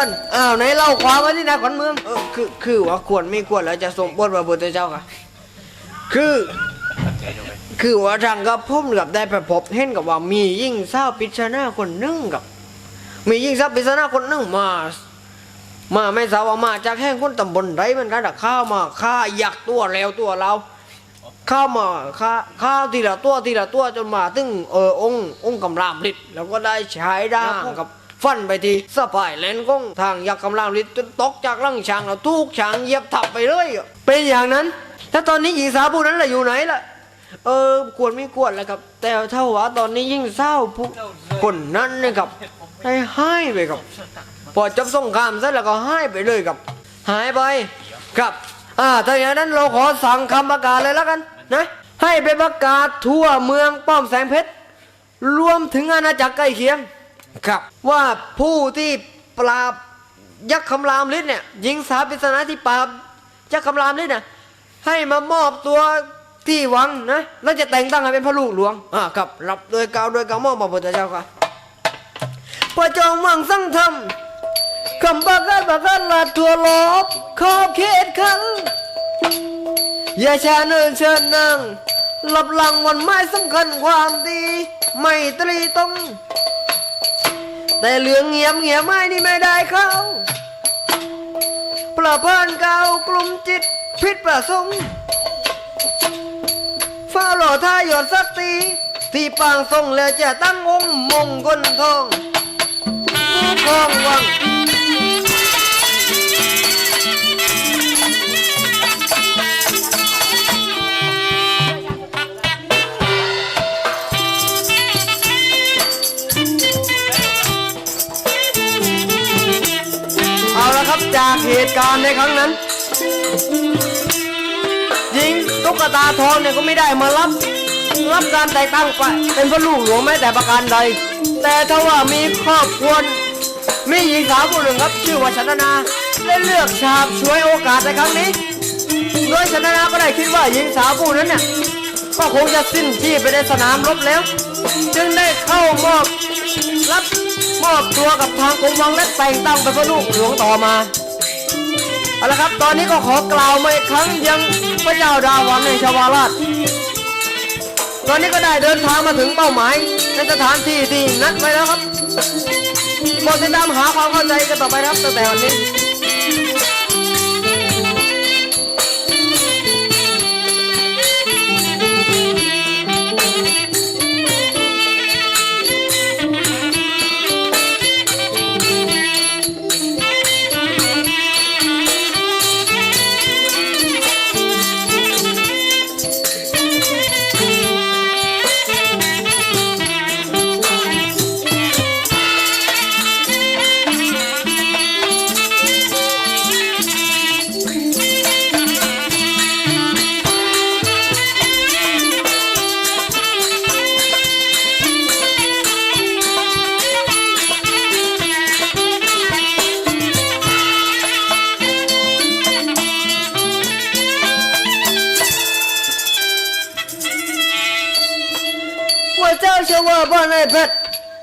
กันอ้าวไหนเล่าความมาที่นายขวัญเมืองคือคือว่าควรไม่ควรแล้วจะสมบทพระพุทธเจ้าค่ะ คือ คือว่าทางกับผมกับได้ไปพบเห็นกับว่ามียิ่งสาปริศนาคนหนึ่งกับ มียิ่งสาปริศนาคนหนึ่งมา มาไม่ทราบว่ามาจากแห่งคนตำบลไรเหมันกันแต่ข้าวมาฆ่าอยากตัวแล้วตัวเราข้าวมาฆ่าข้าวทีละตัวทีละตัวจนมาถึงเออองค์องค์กำลามฤทธิ์แล้วก็ได้ใช้ดาบกับ ฟันไปทีสะพายแลนกงทางยักษ์กำลามฤทธิ์จนตกจากล่างช้างแล้วทุกช้างเหยียบทับไปเลยเป็นอย่างนั้นแล้วตอนนี้หญิงสาวผู้นั้นล่ะอยู่ไหนล่ะเออควรไม่ควรแหล้วครับ แต่เท่าว่าตอนนี้ยิ่งเศร้าผู้คนนั้นนะครับได้หายไปครับ พอจบสงครามเสร็จแล้วก็หายไปเลยครับ หายไปครับอ่าถ้าอย่างนั้นเราขอสั่งคำประกาศเลยแล้วกันนะให้ไปประกาศทั่วเมืองป้อมแสงเพชรรวมถึงอาณาจักรใกล้เคียง ครับว่าผู้ที่ปราบยักษ์คำรามฤทธิ์เนี่ยหญิงสาวปริศนาที่ปราบยักษ์คำรามฤทธิ์น่ะให้มามอบตัวที่วังนะแล้วจะแต่งตั้งให้เป็นพระลูกหลวงอ่าครับรับโดยกล่าวโดยกล่าวมอบพระพุทธเจ้าค่ะพระจอมวังสั่งทำคำบักกันบักกันลาดตัวลบขอบเขตขันอย่าชาเนินเชิญนั่งหลับหลังวันไม้สำคัญความดี ไม่ตรีต้อง แต่เหลืองเงียบเงียบไม่นี่ไม่ได้เข้า ประพันธ์เก่ากลุ่มจิตพิษประสงค์ฟ้าหล่อท่าหยดสักตีที่ปางทรงแล้วจะตั้งองค์มงคลทองทองวัง จากเหตุการณ์ในครั้งนั้นหญิงตุ๊กตาทองเนี่ยก็ไม่ได้มารับ รับการแต่งตั้งไปเป็นพระลูกหลวงแม้แต่ประการใด แต่ถ้าว่ามีครอบครัวมีหญิงสาวผู้หนึ่งครับชื่อว่าชนนาได้เลือกฉาบช่วยโอกาสในครั้งนี้โดยชนนาก็ได้คิดว่าหญิงสาวผู้นั้นเนี่ยก็คงจะสิ้นชีพไปในสนามรบแล้ว จึงได้เข้ามอบ รับมอบตัวกับทางกรมวังและแต่งตั้งเป็นพระลูกหลวงต่อมาเอาละครับตอนนี้ก็ขอกล่าวมาอีกครั้งยังพระเจ้าดาวันในชาวาราชตอนนี้ก็ได้เดินทางมาถึงเป้าหมายในสถานที่ที่นัดไว้แล้วครับหมดติดตามหาความเข้าใจกันต่อไปครับตั้งแต่วันนี้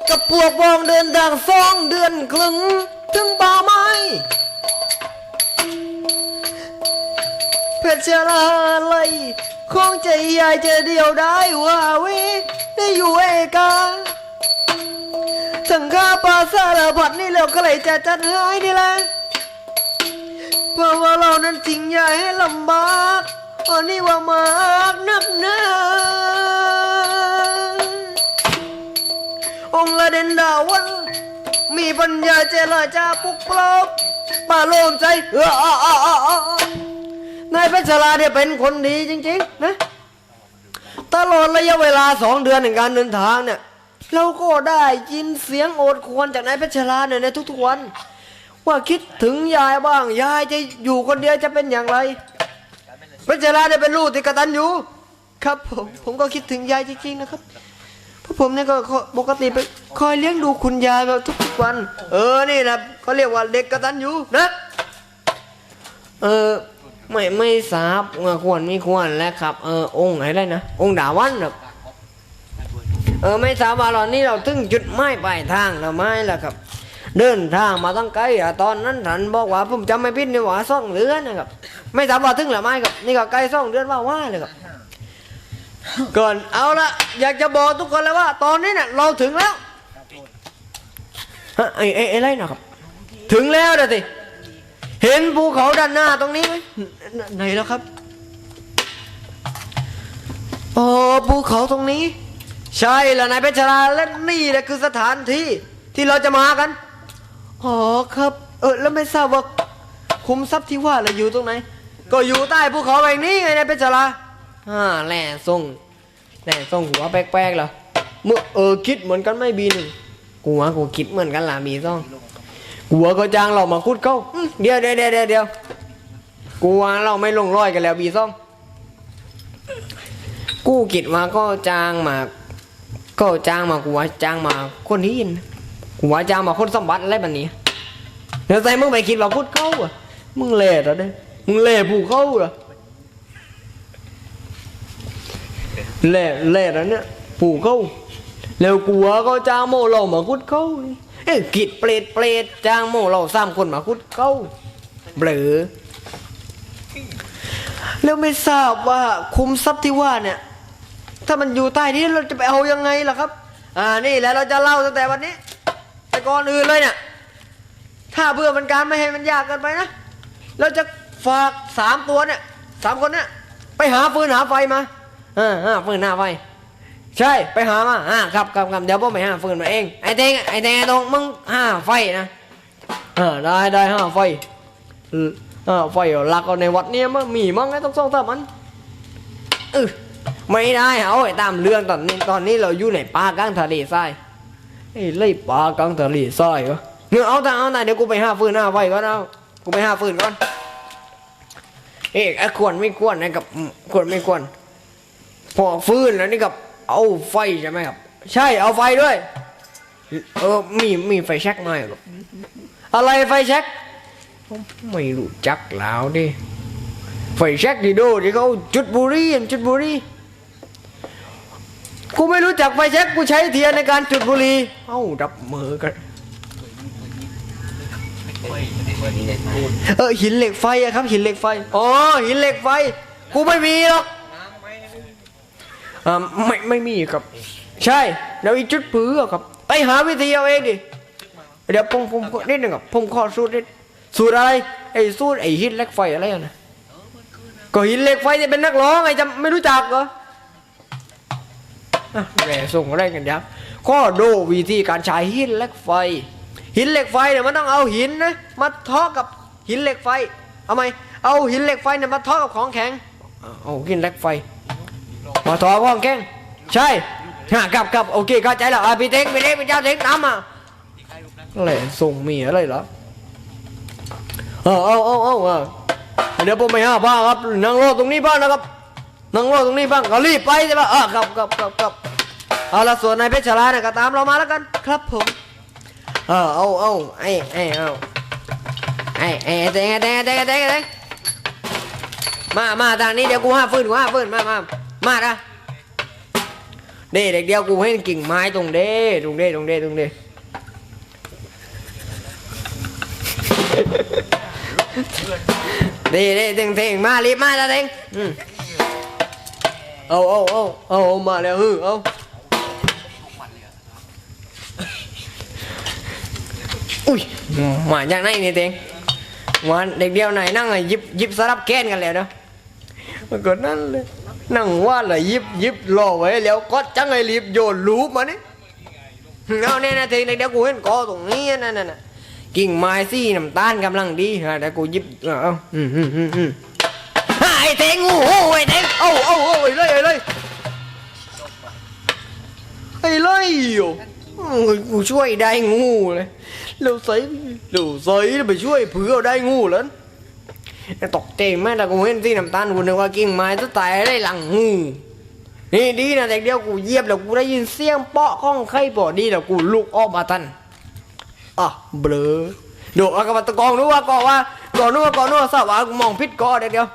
กับพวกบองเดินทางสองเดือนครึ่งถึงป่าไม้เพชรชราเลยคงใจใหญ่จะเดียวได้ว่าเวได้อยู่เอกาทั้งข้าปลาสารพัดนี่เราก็เลยจะจัดให้นี่แหละเพราะว่าเรานั้นจริงใหญ่ให้ลำบากอันนี้ว่ามากนักหนา องค์ละเด่นดาวันมีปัญญาเจรจาปลุกปลอบป่าโลมใจเออออนายเพชรลาเนี่ยเป็นคนดีจริง ๆ นะ ตลอดระยะเวลาสองเดือนในการเดินทางเนี่ยเราก็ได้ยินเสียงโอดควญจากนายเพชรลาเนี่ยในทุกๆวัน ว่าคิดถึงยายบ้าง ยายจะอยู่คนเดียวจะเป็นอย่างไรเพชรลาเนี่ยเป็นลูกที่กตัญญูครับผมผมก็คิดถึงยายจริงๆนะครับ พผมเนี่ยก็ปกติไปคอยเลี้ยงดูคุณยายแบบทุกๆวัน เออนี่นะเขาเรียกว่าเด็กกระตัญญูนะ เออไม่ไม่ทราบควรไม่ควรแล้วครับ เออองค์อะไรนะองค์ดาวันครับเออไม่ทราบว่าเรานี่เราถึงจุดไม้ปลายทางเราไม่แล้วครับ เดินทางมาตั้งไกลอะตอนนั้นท่านบอกว่าผมจำไม่ผิดนี่หว่าซ่องเดือนนะครับ ไม่ทราบว่าถึงหรือไม่ครับ นี่ก็ใกล้ซ่องเดือนว่าว่าเลยครับ ก่อนเอาละอยากจะบอกทุกคนเลยว่า ตอนนี้เนี่ยเราถึงแล้วฮะไอ้ไอ้ไอ้ไรนะครับ ถึงแล้วเดี๋ยวสิเห็นภูเขาด้านหน้าตรงนี้ไหมไหนไหนแล้วครับโอ้ภูเขาตรงนี้ ใช่แล้วนายเพชรราและนี่แหละคือสถานที่ที่เราจะมากันอ๋อครับ เออแล้วไม่ทราบว่าคุมทรัพย์ที่ว่าเราอยู่ตรงไหน ก็อยู่ใต้ภูเขาแห่งนี้ไงนายเพชรรา อ่าแหล่ทรงแหล่ทรงหัวแปลกๆเหรอเมื่อเออคิดเหมือนกันไม่บีหนึ่งกูว่ากูคิดเหมือนกันล่ะบีซ่องกูว่าก็จ้างเรามาคุดเข้าอื้อเดี๋ยวเดี๋ยวเดี๋ยวเดี๋ยวเดี๋ยวกูว่าเราไม่ลงรอยกันแล้วบีซ่องกูคิดว่าก็จ้างมา ก็จ้างมากูว่าจ้างมาคนที่ยินกูว่าจ้างมาคนสมบัติอะไรแบบนี้เดี๋ยวใส่มึงไปคิดว่าพูดเข้าอะมึงเล่เหรอเด้มึงเล่ผู้เข้าเหรอ เล่เล่แล้วเนี่ยผู้เข้าแล้วกูว่าก็จ้างโมเรามาคุดเข้าเอ้กิดเปรตเปรตจ้างโมเราสามคนมาคุดเข้าเบลอแล้วไม่ทราบว่าคุมทรัพย์ที่ว่าเนี่ย ถ้ามันอยู่ใต้นี้เราจะไปเอายังไงล่ะครับ อ่านี่แหละเราจะเล่าตั้งแต่วันนี้ แต่ก่อนอื่นเลยเนี่ย ถ้าเพื่อมันการไม่ให้มันยากเกินไปนะเราจะฝากสามตัวเนี่ยสามคนเนี่ยไปหาฟืนหาไฟมา อ่าหาฟืนหน้าไฟใช่ไปหามาอ่าครับครับครับเดี๋ยวผมไปหาฟืนมาเองไอ้เต้งไอ้เต้งไอ้ตรงมึงหาไฟนะอ่าได้ได้หาไฟเอออ่าไฟหลักเอาในวัดเนี่ยมันมีมั้งไอ้ต้องส่องสามอันเออไม่ได้เอาไอ้ตามเรื่องตอนนี้ตอนนี้เราอยู่ในป่ากลางทะเลทรายไอ้เล่ป่ากลางทะเลทรายเหรอเนื้อเอาแต่เอาแต่เดี๋ยวกูไปหาฟืนหน้าไฟก่อนเอากูไปหาฟืนก่อนเอ๊ะไอ้ควรไม่ควรนะกับควรไม่ควร พอฟื้นแล้วนี่กับเอาไฟใช่ไหมครับ ใช่เอาไฟด้วย เออมีมีไฟแช็กไหมครับอะไรไฟแช็กไม่รู้จักแล้วดิไฟแช็กดีโดที่เขาจุดบุหรี่จุดบุหรี่กูไม่รู้จักไฟแช็กกูใช้เทียนในการจุดบุหรี่เอ้าดับมือกันเออหินเหล็กไฟอะครับ หินเหล็กไฟอ๋อหินเหล็กไฟกูไม่มีหรอก อ่าไม่ไม่มีครับ ใช่เดี๋ยวอีกจุดปืออะครับ ไปหาวิธีเอาเองดิเดี๋ยวผมผมนิดหนึ่งครับผมขอสูตรนิดสูตรอะไรไอ้สูตรไอ้หินเหล็กไฟอะไรอะนะก็หินเหล็กไฟจะเป็นนักร้องไงจะไม่รู้จักเหรออะแหมส่งอะไรกันยับข้อดูวิธีการใช้หินเหล็กไฟ หินเหล็กไฟเนี่ยมันต้องเอาหินนะมาเทาะกับหินเหล็กไฟ เอาไหมเอาหินเหล็กไฟเนี่ยมาเทาะกับของแข็งเอาหินเหล็กไฟ มาเทาะกับของแข็งใช่ฮะกลับกลับโอเคเข้าใจแล้วอะพี่เต็งพี่เต็งพี่เจ้าเต็งน้ำอะอะไรส่งเมียอะไรเหรอเอาเอาเอาเอาเอาเดี๋ยวผมไปหาผ้าครับนั่งรอตรงนี้บ้างนะครับนั่งรอตรงนี้บ้างก็รีบไปใช่ปะอะครับครับครับครับเอาละส่วนนายเพชรลาเนี่ยก็ตามเรามาแล้วกันครับผมเออเอาเอาไอ้ไอ้เอาไอ้ไอ้เด้งเด้งเด้งเด้งเด้งมามาทางนี้เดี๋ยวกูห้าฟื้นกูห้าฟื้นมามา มาละเด้เด็กเดียวกูให้กิ่งไม้ตรงเด้ตรงเด้ตรงเด้ตรงเด้เด้เด้เต็งเต็งมารีบมาละเต็งเอาเอาเอาเอามาแล้วฮือเอาอุ้ยมาจากไหนนี่เต็งมาเด็กเดียวไหนนั่งยิบยิบสลับแกนกันแล้วเนาะมันก็นั่นเลย นั่งว่าเลยยิบยิบรอไว้แล้วก็จังไอ้รีบโยนรูปมานี่เอาเนี่ยนะทีเดี๋ยวกูเห็นกอตรงนี้นั่นน่ะกิ่งไม้ซี่น้ำตาลกำลังดีฮะแต่กูยิบเอาอืมอืมอืมอืมไอ้เต็งงูโอ้ไอ้เต็งโอ้โอ้โอ้ไอ้เลยไอ้เลยไอ้เลยอยู่โอ้กูช่วยได้งูเลยเราใส่เราใส่ไปช่วยเผื่อได้งูแล้ว ตกใจไหมแต่กูเห็นซี่น้ำตาลกูนึกว่ากิ่งไม้จะตายได้หลังงูนี่ดีนะแต่เดียวกูเยียบแล้วกูได้ยินเสียงเปาะข้องไข่ปอดีแล้วกูลุกออกมาทันอะเบลอเดี๋ยวเอากระบะตะกองนู้ว่าก่อว่าก่อนนู้ว่าก่อนนู้ว่าสาวว่ามองพิษก่อเดี๋ยวเดียว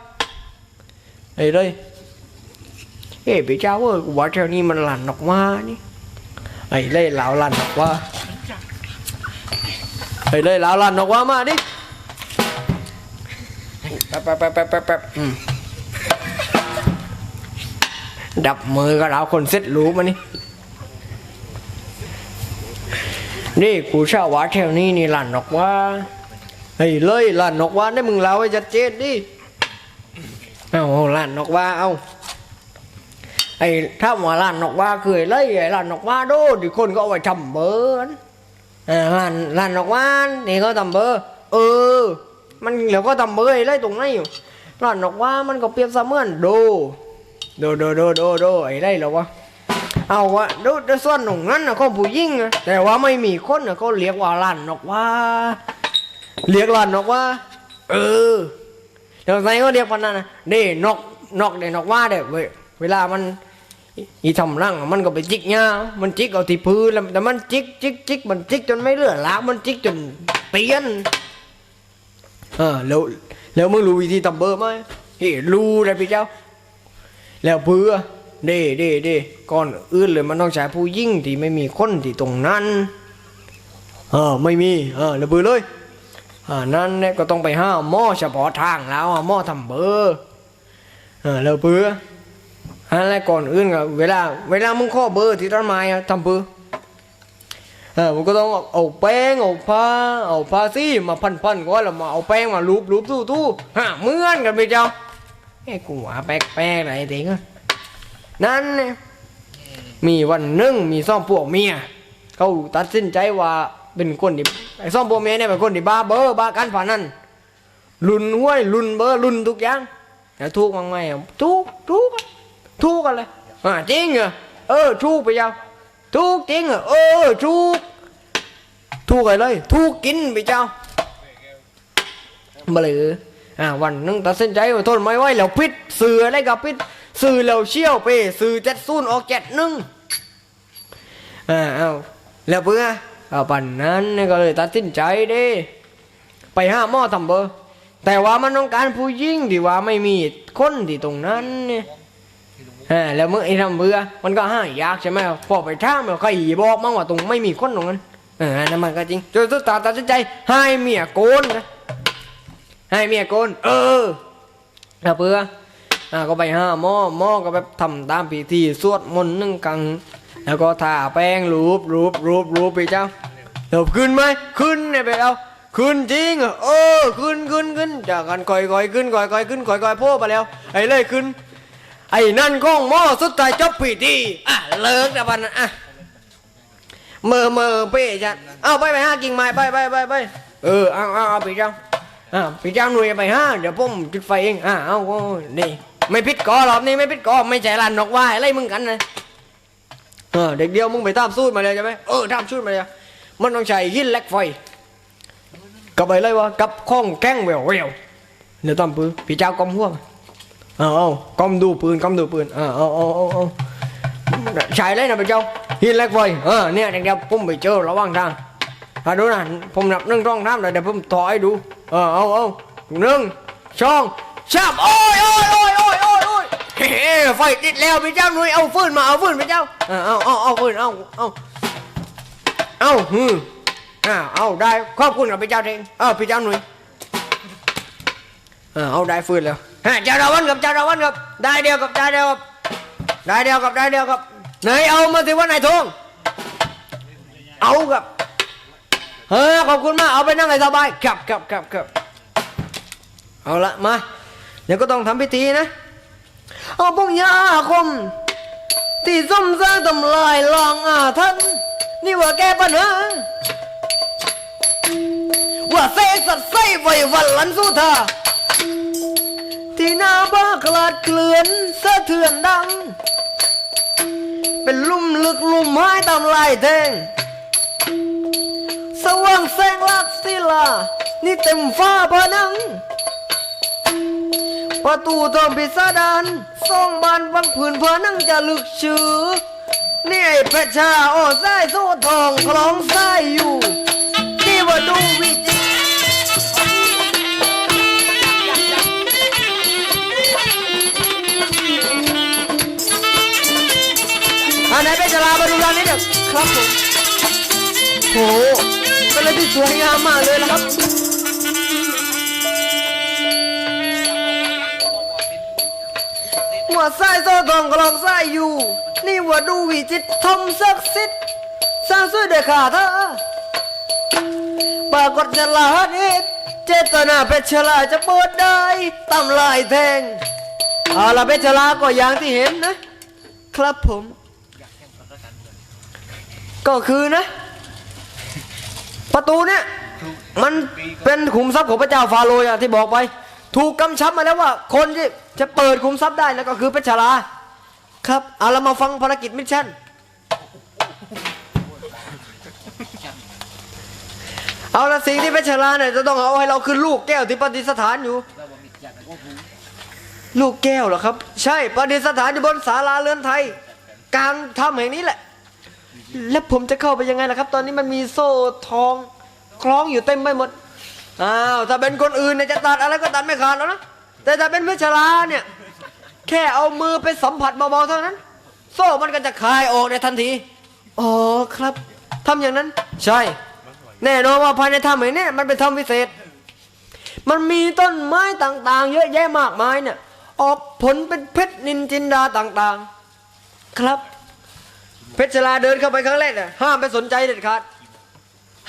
ไอ้เลยเอ้พี่เจ้าเว้ยกูว่าแถวนี้มันหลั่นออกมานี่ไอ้เล่เหลาหลั่นออกว่าไปเลยลาวลันออกว่ามาดิ แป๊บแป๊บแป๊บแป๊บแป๊บแป๊บอืมดับมือกับเราคนเซ็ตรู้มานี่ นี่กูเช่าวัดแถวนี้นี่หลันออกว่า เฮ้ยเลยหลันออกว่าได้มึงเล่าให้ชัดเจนดิเอาหลันออกว่าเอาไอ้ถ้าว่าร้านนกว่าคือไอ้เลยไอ้ร้านนกว่าโดดิคนก็เอาไว้ทำเบอร์ออร้านร้านนกว่านี่ก็ทำเบอร์ เออ มันเดี๋ยวก็ทำเบอร์ไอ้เลยตรงนั้นอยู่ร้านนกว่ามันก็เปรียบเสมือนโดโดโดโดโดโดไอ้เลยหรอวะเอาวะดโดส่วนตรงนั้นนะเขาผู้หญิงอะแต่ว่าไม่มีคนนะเขาเรียกว่าร้านนกว่าเรียกร้านนกว่า เออเดี๋ยวไหนก็เรียกพันนั้นนะเด้นกนกเด้นกว่าเด้เว้ยเวลามันอีทำรังมันก็ไปจิกเงามันจิกเอาที่พื้นแล้วแต่มันจิกจิกจิกมันจิกจนไม่เหลือละมันจิกจนเปลี่ยน ออแล้วแล้วมึงรู้วิธีทำเบอร์ไหมเฮ้รู้เลยพี่เจ้า แล้วเพื่อเด้เด้เด้ก่อนอื่นเลยมันต้องใช้ผู้ยิ่งที่ไม่มีคนที่ตรงนั้นเออไม่มีเออแล้วเพื่อเลยอ่านั่นเนี่ยก็ต้องไปห้าหม้อเฉพาะทางแล้วหม้อทำเบอร์เออแล้วเบื่ออะไรก่อนอื่นก็เวลาเวลามึงข้อเบอร์ที่ต้นไม้อะทำเบอร์ เออมึงก็ต้องเอาแป้งเอาผ้าเอาผ้าซี่มาพันพันๆก่อนแล้วมาเอาแป้งมาลูบลูบทู่ทู่ฮะเหมือนกันไปเจ้าไอ้กูว่าแป๊กแป๊กอะไรเด็กอะนั่นเนี่ยมีวันหนึ่งมีซ่อมพวกเมียเขาตัดสินใจว่าเป็นคนที่ไอ้ซ่อมพวกเมียเนี่ยเป็นคนที่บ้าเบอร์บ้ากันผ่านั้นลุนห้วยลุนเบอร์ลุนทุกอย่างแล้วทุกมั้งไหมอะทุกทุกทุกกันเลยอ่าจริงเหรอเออทุกไปยาว ทุกจริงเหรอเออทุกทุกอะไรเลยทุกกินไปเจ้ามาเลยอ่าวันนึงตัดสินใจว่าทนไม่ไหวแล้วพิษสื่ออะไรกับพิษสื่อแล้วเชี่ยวไปสื่อเจ็ดศูนย์ออกเจ็ดหนึ่งอ่าเอาแล้วเพื่อเอาปันนั้นก็เลยตัดสินใจเด้ไปห้าหม้อทำเบอร์แต่ว่ามันต้องการผู้ยิ่งที่ว่าไม่มีคนที่ตรงนั้นเนี่ย อ่าแล้วเมื่อไอ้ทำเบื่อมันก็ห้ายากใช่ไหมพอไปท่ามแล้วใครบอกมั่งว่าตรงไม่มีคนตรงนั้นเออนั่นมันก็จริงจนสุดท้าตัดสินใจให้เมียโกนนะให้เมียโกน เออแล้วเบื่ออ่าก็ไปห้าหม้อหม้อก็แบบทำตามพิธีสวดมนต์นึ่งกัง แล้วก็ทาแป้งรูปรูปรูปรูปไปเจ้าเดี๋ยวขึ้นไหมขึ้นเนี่ยไปเอาขึ้นจริงเออขึ้นขึ้นขึ้นจากกันก่อยก่อยขึ้นก่อยก่อยขึ้นก่อยก่อยพ่ไปแล้วไอ้เลยขึ้น ไอ้นั่นก้องหม้อสุดท้ายจบพิธีอะเลิกแต่วันอะเมื่อเมื่อเป้จันเอาไปไปห้ากิ่งไม้ไปไปไปไปเออเอาเอาเอาไปเจ้าอ่าพี่เจ้าหน่วยไปห้าเดี๋ยวผมจุดไฟเองอ่าเอาโอ้นี่ไม่พิดกอรอบนี้ไม่พิดกอไม่ใจรันนกว่าอะไรมึงกันนะเออเด็กเดียวมึงไปตามสูตรมาเลยใช่ไหมเออตามสูตรมาเลยมันต้องใช้หินเล็กไฟกับไปเลยวะกับข้องแก้งแหววแหววเดี๋ยวตามปืนพี่เจ้ากอมห่วง เอาเอากอมดูปืนกอมดูปืนเอาเอาเอาเอาเอาใช้เลยนะพี่เจ้าหินเหล็กไฟเออเนี่ยเด็กเดียวผมไปเจอระหว่างทางอะดูนะผมนับหนึ่งร่องน้ำเลยเดี๋ยวผมถอยดูเออเอาเอาหนึ่งสองสามโอ้ยโอ้ยโอ้ยโอ้ยโอ้ยโอ้ยเฮ้ไฟติดแล้วพี่เจ้าหนุ่ยเอาฟืนมาเอาฟืนพี่เจ้าเอาเอาเอาเอาฟืนเอาเอาเอาฮึอ่าเอาได้ขอบคุณกับพี่เจ้าเองเออพี่เจ้าหนุ่ยเออเอาได้ฟืนแล้ว ฮะจาดาวันกับจาดาวันกับได้เดียวกับได้เดียวกับได้เดียวกับได้เดียวกับไหนเอามาสิวันไหนทองเอากับเออขอบคุณมากเอาไปนั่งให้สบายครับครับครับครับเอาละมาเดี๋ยวก็ต้องทำพิธีนะเอาพวกยาคม ที่ส้มซ่าทำลายลองอาท่านนี่ว่าแก้ปัญหาว่าเสกสัตว์ไส้ไว้วันลันสุธา ที่หน้าบ้าคลาดเคลื่อนสะเทือนดัง เป็นลุ่มลึกลุ่มไม้ตำลายแทง สว่างแสงลักศิลา นี่เต็มฟ้าพนัง ประตูทองพิสดารสองบานวังผืนเพอนั่งจะลึกชื่อนี่ไอ้เพชรชาโอ้ไส้โซ่ทองคล้องไส้อยู่ นี่ว่าดูวิจิ อันไหนเพชรามาดูร้านนี้เดี๋ยวครับผมโหเป็นอะไรที่สวยงามมากเลยนะครับหัวไส้โซ่ทองกลองไส้อยู่ นี่หัวดูวิจิตทำศักดิ์สิทธิ์สร้างสวยเด้วยขาเธอปรากฏจะลาเอ็ดเจตนาเพชรลาจะปวดได้ตำลายแทงเอาละเพชรลาก็อย่างที่เห็นนะ ครับผม ก็คือนะ ประตูเนี่ยมันเป็นขุมทรัพย์ของพระเจ้าฟาโรห์อย่างที่บอกไป ถูกกำชับมาแล้วว่า คนที่จะเปิดขุมทรัพย์ได้แล้วก็คือเพชรลาครับเอาเรามาฟังภารกิจมิชชั่นเอาละสิ่งที่เพชรลาเนี่ยจะต้องเอาให้เราคือลูกแก้วที่ประดิษฐานอยู่ ลูกแก้วเหรอครับ ใช่ประดิษฐานอยู่บนศาลาเรือนไทยกลางถ้ำแห่งนี้แหละ แล้วผมจะเข้าไปยังไงล่ะครับ ตอนนี้มันมีโซ่ทองคล้องอยู่เต็มไปหมดอ้าวถ้าเป็นคนอื่นเนี่ยจะตัดอะไรก็ตัดไม่ขาดแล้วนะแต่ถ้าเป็นเพชรลาเนี่ย แค่เอามือไปสัมผัสเบาๆเท่านั้น โซ่มันก็จะคลายออกในทันทีอ๋อครับทำอย่างนั้น ใช่ แน่นอนว่าภายในถ้ำแห่งนี้มันเป็นถ้ำพิเศษ มันมีต้นไม้ต่างๆ เยอะแยะมากมายเนี่ยออกผลเป็นเพชรนินจินดาต่างๆ ครับ เพชรลาเดินเข้าไปครั้งแรกเนี่ยห้ามไปสนใจเด็ดขาด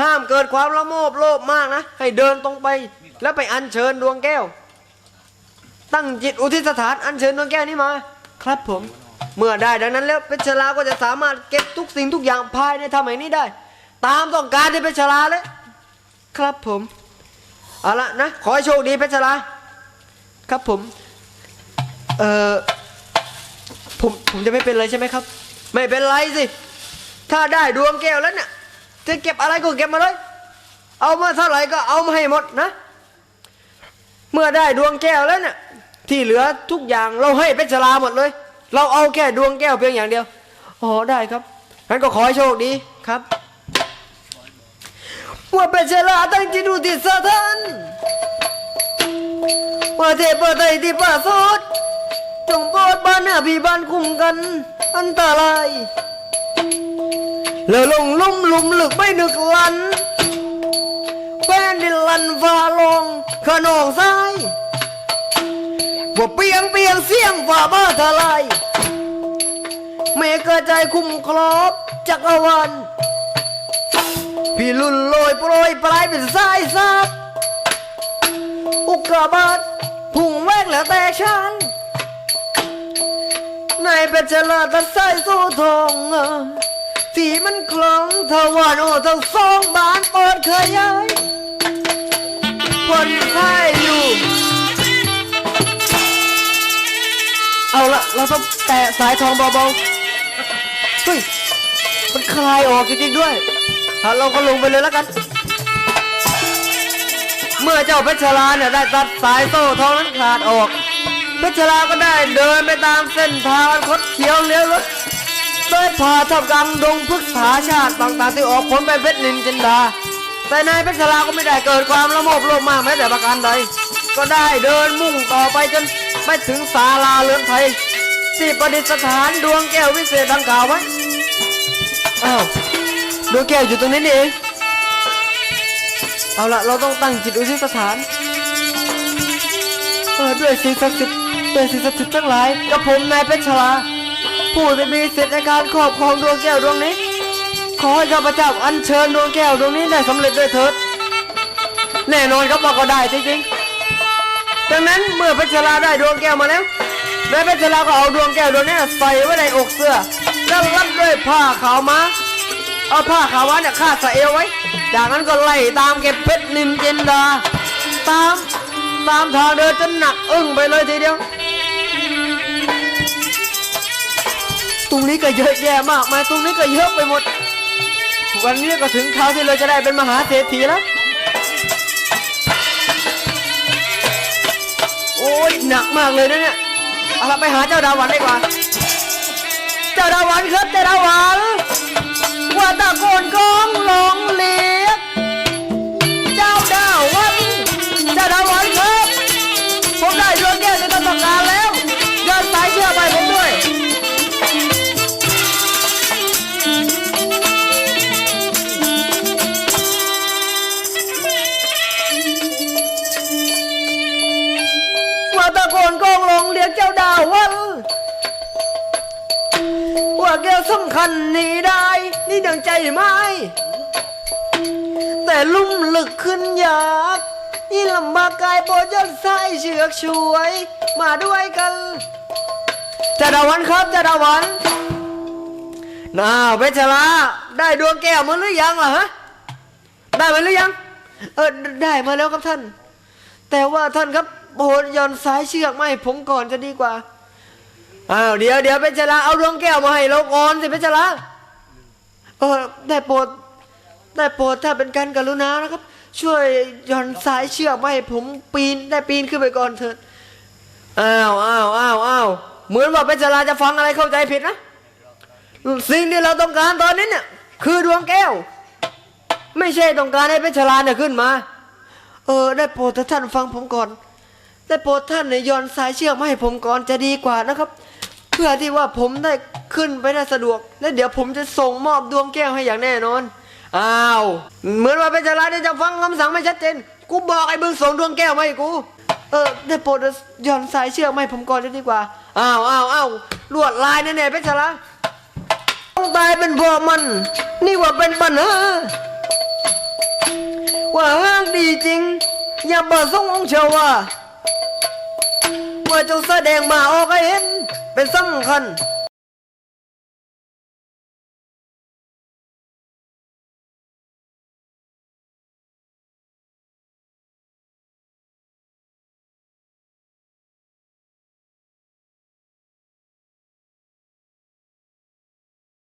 ห้ามเกิดความละโมบโลภมากนะ ให้เดินตรงไป แล้วไปอัญเชิญดวงแก้ว ตั้งจิตอุทิศสถานอัญเชิญดวงแก้วนี้มา ครับผม เมื่อได้ดังนั้นแล้วเพชรลาก็จะสามารถเก็บทุกสิ่งทุกอย่างภายในถ้ำแห่งนี้ได้ ตามต้องการที่เพชรลาเลยครับผมเอาละนะขอให้โชคดีเพชรลาครับผมเออผมผมจะไม่เป็นไรใช่ไหมครับ ไม่เป็นไรสิ ถ้าได้ดวงแก้วแล้วเนี่ยจะเก็บอะไรก็เก็บมาเลย เอามาเท่าไหร่ก็เอามาให้หมดนะ เมื่อได้ดวงแก้วแล้วเนี่ยที่เหลือทุกอย่างเราให้เพชลาหมดเลย เราเอาแค่ดวงแก้วเพียงอย่างเดียวอ๋อได้ครับงั้นก็ขอให้โชคดีครับว่าเพชลาตั้งจิตอุทิศสถานว่าเทพไทยที่ป่าสดจงโปรดบ้านหน้าพี่บ้านคุ้มกัน อันตรายแล้วลงลุ่มลุมลึกไม่นึกลันแฟนดินลันฟ้าลงขนองซ้ายว่าเปียงเปียงเสียงฝ่าบ้าทลายเมกระจายคุ้มครอบจักรวาลพี่ลุ่นลอยโปรยปลายเป็นสายซับอุกกาบาตพุ่งแวกแล้วแต่ฉัน เป็นฉลาดตัดสายโซ่ทองที่มันคล้องทวารโอทั้งสองบานเปิดขยายผ่อนคลายอยู่ เอาละเราต้องแตะสายทองเบาๆเฮ้ยมันคลายออกจริงๆด้วยถ้าเราก็ลงไปเลยแล้วกัน เมื่อเจ้าเพชรลาเนี่ยได้ตัดสายโซ่ทองนั้นขาดออก เพชรลาก็ได้เดินไปตามเส้นทางอันคดเคี้ยวเลี้ยวรถโดยผ่าทับกลางดงพฤกษาชาติต่างๆที่ออกผลไปเพชรนินจินดา แต่นายเพชรลาก็ไม่ได้เกิดความละโมบโลภมากแม้แต่ประการใด ก็ได้เดินมุ่งต่อไปจนไปถึงศาลาเรือนไทยที่ประดิษฐานดวงแก้ววิเศษดังกล่าวไว้อ้าวดวงแก้วอยู่ตรงนี้นี่เองเอาละเราต้องตั้งจิตอุทิศสถานเออด้วยสิ่งศักดิ์สิทธิ์ ด้วยสิ่งศักดิ์สิทธิ์ทั้งหลายกับผมนายเพชรชลาผู้ที่มีสิทธิ์ในการครอบครองดวงแก้วดวงนี้ ขอให้ข้าพเจ้าอัญเชิญดวงแก้วดวงนี้ได้สำเร็จด้วยเถิด แน่นอนครับว่าก็ได้จริงๆดังนั้นเมื่อเพชรชลาได้ดวงแก้วมาแล้วนายเพชรชลาก็เอาดวงแก้วดวงนี้ใส่ไว้ในอกเสื้อแล้วรัดด้วยผ้าขาวม้าเอาผ้าขาวม้าเนี่ยคาดใส่เอวไว้ จากนั้นก็ไล่ตามเก็บเพชรนินจินดาตามตามทางเดินจนหนักอึ้งไปเลยทีเดียว ตรงนี้ก็เยอะแยะมากมายตรงนี้ก็เยอะไปหมด วันนี้ก็ถึงคราวที่เราจะได้เป็นมหาเศรษฐีแล้ว โอ้ยหนักมากเลยนะเนี่ยเอาละไปหาเจ้าดาวันดีกว่า เจ้าดาวันครับเจ้าดาวันว่าตะโกนก้องหลงเลีย นี่ดังใจไหม แต่ลุ่มลึกขึ้นยากนี่ลำบากกายโปรดยนสายเชือกช่วย มาด้วยกันจะดาวันครับจะดาวันน่าเพชรลาได้ดวงแก้วมาหรือยังล่ะฮะ ได้มาหรือยัง เออได้มาแล้วครับท่าน แต่ว่าท่านครับโปรดหย่อนสายเชือกไมาให้ผมก่อนจะดีกว่าอ้าวเดี๋ยวเดี๋ยวเพชรลาเอาดวงแก้วมาให้เราก่อนสิเพชรลา ออได้โปรดได้โปรดถ้าเป็นการกรุณานะครับ ช่วยหย่อนสายเชือกมาให้ผมปีนได้ปีนขึ้นไปก่อนเถิดอ้าวอ้าวอ้าวอ้าวเหมือนว่าเพชรลาจะฟังอะไรเข้าใจผิดนะสิ่งที่เราต้องการตอนนี้เนี่ยคือดวงแก้ว ไม่ใช่ต้องการให้เพชรลาเนี่ยขึ้นมา เออ ได้โปรดถ้าท่านฟังผมก่อน ได้โปรดท่านเนี่ยย้อนสายเชือกมาให้ผมก่อนจะดีกว่านะครับ เพื่อที่ว่าผมได้ขึ้นไปได้สะดวก และเดี๋ยวผมจะส่งมอบดวงแก้วให้อย่างแน่นอน อ้าว เหมือนว่าเพชรลาเนี่ยจะฟังคำสั่งไม่ชัดเจน กูบอกไอ้มึงส่งดวงแก้วมาให้กู เออได้โปรดย้อนสายเชือกมาให้ผมก่อนดีกว่า อ้าวอ้าวอ้าวลวดลายแน่ๆเพชรลาต้องตายเป็นพวกมัน นี่ว่าเป็นปัญหาว่าห้างดีจริง อย่าเปิดส่งองเชว่าว่าจงแสดงมาออกให้เห็น เป็นสำคัญ